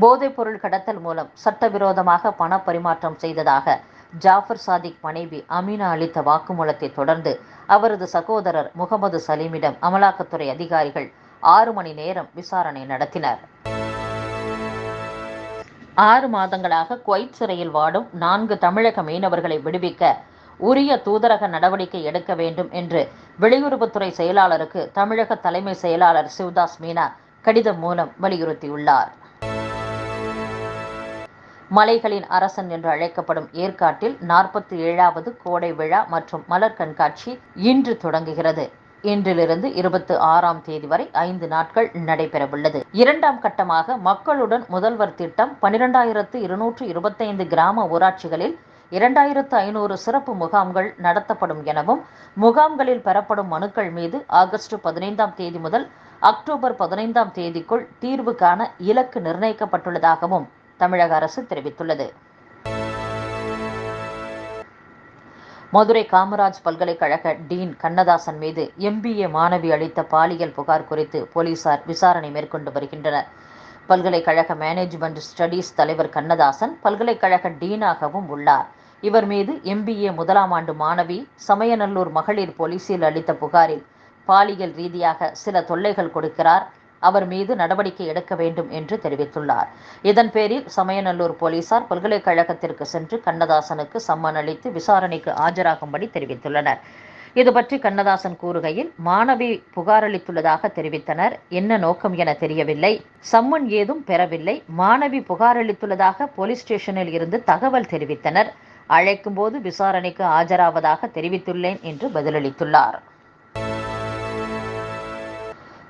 போதைப்பொருள் கடத்தல் மூலம் சட்டவிரோதமாக பண பரிமாற்றம் செய்ததாக ஜாஃபர் சாதிக் மனைவி அமீனா அளித்த வாக்குமூலத்தை தொடர்ந்து அவரது சகோதரர் முகமது சலீமிடம் அமலாக்கத்துறை அதிகாரிகள் ஆறு மணி நேரம் விசாரணை நடத்தினர். ஆறு மாதங்களாக குவைத் சிறையில் வாடும் நான்கு தமிழக மீனவர்களை விடுவிக்க உரிய தூதரக நடவடிக்கை எடுக்க வேண்டும் என்று வெளியுறவுத்துறை செயலாளருக்கு தமிழக தலைமை செயலாளர் சிவதாஸ் மீனா கடிதம் மூலம் வலியுறுத்தியுள்ளார். மலைகளின் அரசன் என்று அழைக்கப்படும் ஏற்காட்டில் நாற்பத்தி ஏழாவது கோடை விழா மற்றும் மலர் கண்காட்சி இன்று தொடங்குகிறது. இன்றிலிருந்து இருபத்தி ஆறாம் தேதி வரை ஐந்து நாட்கள் நடைபெறவுள்ளது. இரண்டாம் கட்டமாக மக்களுடன் முதல்வர் திட்டம் பனிரெண்டாயிரத்து இருநூற்று இருபத்தைந்து கிராம ஊராட்சிகளில் இரண்டாயிரத்து ஐநூறு சிறப்பு முகாம்கள் நடத்தப்படும் எனவும் முகாம்களில் பெறப்படும் மனுக்கள் மீது ஆகஸ்ட் பதினைந்தாம் தேதி முதல் அக்டோபர் பதினைந்தாம் தேதிக்குள் தீர்வு காண இலக்கு நிர்ணயிக்கப்பட்டுள்ளதாகவும் தமிழக அரசு தெரிவித்துள்ளது. மதுரை காமராஜ் பல்கலைக்கழக டீன் கண்ணதாசன் மீது எம்பிஏ மாணவி அளித்த பாலியல் புகார் குறித்து போலீசார் விசாரணை மேற்கொண்டு வருகின்றனர். பல்கலைக்கழக மேனேஜ்மெண்ட் ஸ்டடீஸ் தலைவர் கண்ணதாசன் பல்கலைக்கழக டீனாகவும் உள்ளார். இவர் மீது எம்பிஏ முதலாம் ஆண்டு மாணவி சமயநல்லூர் மகளிர் போலீசில் அளித்த புகாரில் பாலியல் ரீதியாக சில தொல்லைகள் கொடுக்கிறார். அவர் மீது நடவடிக்கை எடுக்க வேண்டும் என்று தெரிவித்துள்ளார். இதன் பேரில் சமயநல்லூர் போலீசார் பல்கலைக்கழகத்திற்கு சென்று கண்ணதாசனுக்கு சம்மன் அளித்து விசாரணைக்கு ஆஜராகும்படி தெரிவித்துள்ளனர். இது பற்றி கண்ணதாசன் கூறுகையில் மாணவி புகாரளித்துள்ளதாக தெரிவித்தனர். என்ன நோக்கம் என தெரியவில்லை. சம்மன் ஏதும் பெறவில்லை. மாணவி புகாரளித்துள்ளதாக போலீஸ் ஸ்டேஷனில் இருந்து தகவல் தெரிவித்தனர். அழைக்கும் போது விசாரணைக்கு ஆஜராவதாக தெரிவித்துள்ளேன் என்று பதிலளித்துள்ளார்.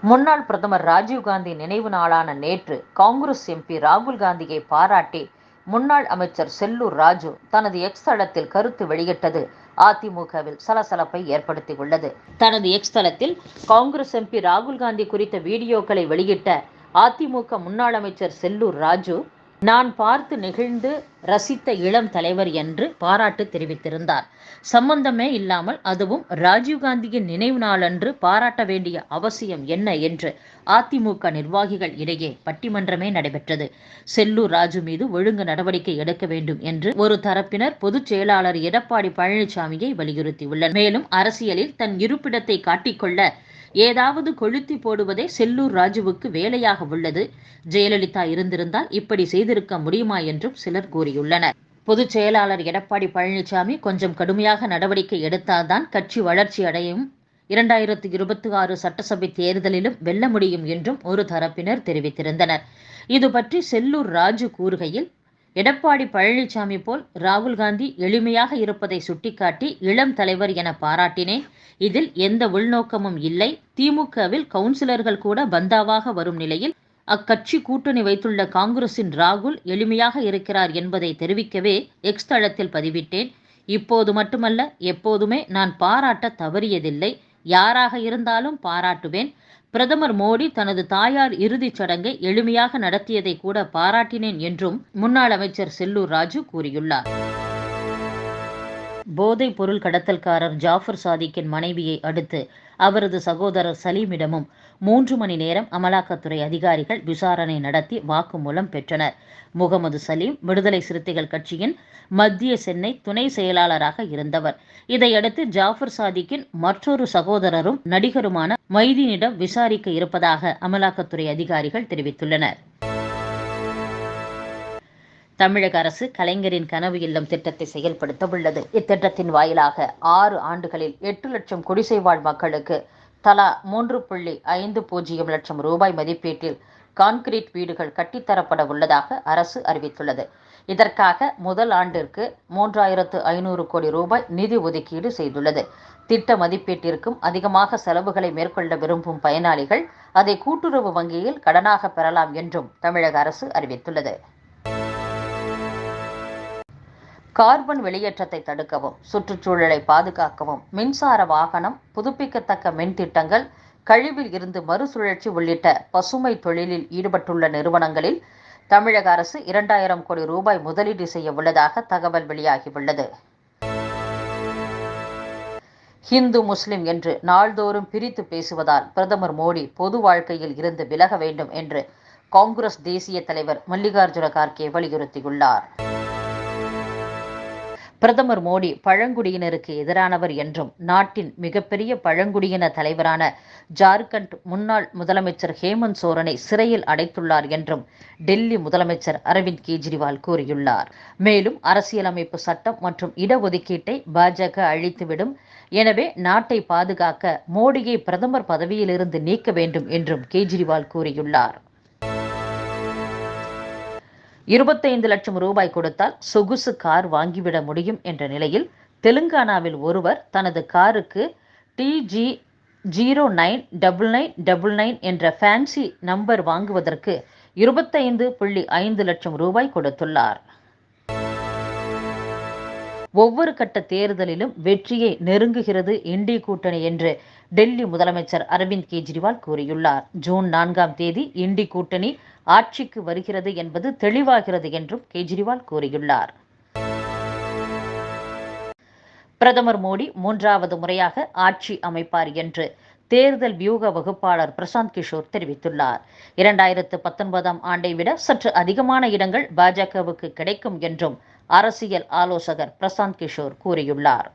முன்னாள் பிரதமர் ராஜீவ்காந்தி நினைவு நாளான நேற்று காங்கிரஸ் எம்பி ராகுல் காந்தியை பாராட்டி முன்னாள் அமைச்சர் செல்லூர் ராஜு தனது எக்ஸ் தளத்தில் கருத்து வெளியிட்டது. அதிமுகவில் சலசலப்பை ஏற்படுத்தியுள்ளது. தனது எக்ஸ் தளத்தில் காங்கிரஸ் எம்பி ராகுல் காந்தி குறித்த வீடியோக்களை வெளியிட்ட அதிமுக முன்னாள் அமைச்சர் செல்லூர் ராஜு நான் பார்த்து நெகிழ்ந்து ரசித்த இளம் தலைவர் என்று பாராட்டு தெரிவித்திருந்தார். சம்பந்தமே இல்லாமல் அதுவும் ராஜீவ்காந்தியின் நினைவு நாளன்று பாராட்ட வேண்டிய அவசியம் என்ன என்று அதிமுக நிர்வாகிகள் இடையே பட்டிமன்றமே நடைபெற்றது. செல்லூர் ராஜு மீது ஒழுங்கு நடவடிக்கை எடுக்க வேண்டும் என்று ஒரு தரப்பினர் பொதுச் செயலாளர் எடப்பாடி பழனிசாமியை வலியுறுத்தியுள்ளனர். மேலும் அரசியலில் தன் இருப்பிடத்தை காட்டிக்கொள்ள ஏதாவது கொளுத்தி போடுவதே செல்லூர் ராஜுவுக்கு வேலையாக உள்ளது. ஜெயலலிதா இருந்திருந்தால் இப்படி செய்திருக்க முடியுமா என்றும் சிலர் கூறியுள்ளனர். பொதுச் செயலாளர் எடப்பாடி பழனிசாமி கொஞ்சம் கடுமையாக நடவடிக்கை எடுத்தால்தான் கட்சி வளர்ச்சி அடையும். இரண்டாயிரத்தி இருபத்தி ஆறு சட்டசபை தேர்தலிலும் வெல்ல முடியும் என்றும் ஒரு தரப்பினர் தெரிவித்திருந்தனர். இது பற்றி செல்லூர் ராஜு கூறுகையில் எடப்பாடி பழனிசாமி போல் ராகுல் காந்தி எளிமையாக இருப்பதை சுட்டிக்காட்டி இளம் தலைவர் என பாராட்டினேன். இதில் எந்த உள்நோக்கமும் இல்லை. திமுகவில் கவுன்சிலர்கள் கூட பந்தாவாக வரும் நிலையில் அக்கட்சி கூட்டணி வைத்துள்ள காங்கிரசின் ராகுல் எளிமையாக இருக்கிறார் என்பதை தெரிவிக்கவே எக்ஸ் தளத்தில் பதிவிட்டேன். இப்போது மட்டுமல்ல எப்போதுமே நான் பாராட்ட தவறியதில்லை. யாராக இருந்தாலும் பாராட்டுவேன். பிரதமர் மோடி தனது தாயார் இறுதிச் சடங்கை எளிமையாக நடத்தியதை கூட பாராட்டினேன் என்றும் முன்னாள் அமைச்சர் செல்லூர் ராஜு கூறியுள்ளார். போதைப் பொருள் கடத்தல்காரர் ஜாஃபர் சாதிக்கின் மனைவியை அடுத்து அவரது சகோதரர் சலீமிடமும் மூன்று மணி நேரம் அமலாக்கத்துறை அதிகாரிகள் விசாரணை நடத்தி வாக்குமூலம் பெற்றனர். முகமது சலீம் விடுதலை சிறுத்தைகள் கட்சியின் மத்திய சென்னை துணை செயலாளராக இருந்தவர். இதையடுத்து ஜாஃபர் சாதிக்கின் மற்றொரு சகோதரரும் நடிகருமான மைதீனிடம் விசாரிக்க இருப்பதாக அமலாக்கத்துறை அதிகாரிகள் தெரிவித்துள்ளனர். தமிழக அரசு கலைஞரின் கனவு இல்லம் திட்டத்தை செயல்படுத்த உள்ளது. இத்திட்டத்தின் வாயிலாக ஆறு ஆண்டுகளில் எட்டு லட்சம் குடிசை வாழ் மக்களுக்கு தலா மூன்று புள்ளி ஐந்து பூஜ்ஜியம் லட்சம் ரூபாய் மதிப்பீட்டில் கான்கிரீட் வீடுகள் கட்டித்தரப்பட உள்ளதாக அரசு அறிவித்துள்ளது. இதற்காக முதல் ஆண்டிற்கு மூன்றாயிரத்து ஐநூறு கோடி ரூபாய் நிதி ஒதுக்கீடு செய்துள்ளது. திட்ட மதிப்பீட்டிற்கும் அதிகமாக செலவுகளை மேற்கொள்ள விரும்பும் பயனாளிகள் அதை கூட்டுறவு வங்கியில் கடனாக பெறலாம் என்றும் தமிழக அரசு அறிவித்துள்ளது. கார்பன் வெளியேற்றத்தை தடுக்கவும் சுற்றுச்சூழலை பாதுகாக்கவும் மின்சார வாகனம் புதுப்பிக்கத்தக்க மின் திட்டங்கள் கழிவில் இருந்து மறுசுழற்சி உள்ளிட்ட பசுமை தொழிலில் ஈடுபட்டுள்ள நிறுவனங்களில் தமிழக அரசு இரண்டாயிரம் கோடி ரூபாய் முதலீடு செய்ய உள்ளதாக தகவல் வெளியாகியுள்ளது. ஹிந்து முஸ்லிம் என்று நாள்தோறும் பிரித்து பேசுவதால் பிரதமர் மோடி பொது வாழ்க்கையில் இருந்து விலக வேண்டும் என்று காங்கிரஸ் தேசிய தலைவர் மல்லிகார்ஜுன கார்கே வலியுறுத்தியுள்ளார். பிரதமர் மோடி பழங்குடியினருக்கு எதிரானவர் என்றும் நாட்டின் மிகப்பெரிய பழங்குடியின தலைவரான ஜார்க்கண்ட் முன்னாள் முதலமைச்சர் ஹேமந்த் சோரனை சிறையில் அடைத்துள்ளார் என்றும் டெல்லி முதலமைச்சர் அரவிந்த் கெஜ்ரிவால் கூறியுள்ளார். மேலும் அரசியலமைப்பு சட்டம் மற்றும் இடஒதுக்கீட்டை பாஜக அழித்துவிடும். எனவே நாட்டை பாதுகாக்க மோடியை பிரதமர் பதவியிலிருந்து நீக்க வேண்டும் என்றும் கெஜ்ரிவால் கூறியுள்ளார். இருபத்தைந்து லட்சம் ரூபாய் கொடுத்தால் சொகுசு கார் வாங்கிவிட முடியும் என்ற நிலையில் தெலுங்கானாவில் ஒருவர் தனது காருக்கு TG zero nine double nine double nine என்ற ஃபேன்சி நம்பர் வாங்குவதற்கு இருபத்தைந்து புள்ளி ஐந்து லட்சம் ரூபாய் கொடுத்துள்ளார். ஒவ்வொரு கட்ட தேர்தலிலும் வெற்றியை நெருங்குகிறது என்டி கூட்டணி என்று டெல்லி முதலமைச்சர் அரவிந்த் கெஜ்ரிவால் கூறியுள்ளார். ஜூன் நான்காம் தேதி இண்டி கூட்டணி ஆட்சிக்கு வருகிறது என்பது தெளிவாகிறது என்றும் கெஜ்ரிவால் கூறியுள்ளார். பிரதமர் மோடி மூன்றாவது முறையாக ஆட்சி அமைப்பார் என்று தேர்தல் வியூக வகுப்பாளர் பிரசாந்த் கிஷோர் தெரிவித்துள்ளார். இரண்டாயிரத்து பத்தொன்பதாம் ஆண்டை விட சற்று அதிகமான இடங்கள் பாஜகவுக்கு கிடைக்கும் என்றும் அரசியல் ஆலோசகர் பிரசாந்த் கிஷோர் கூறியுள்ளார்.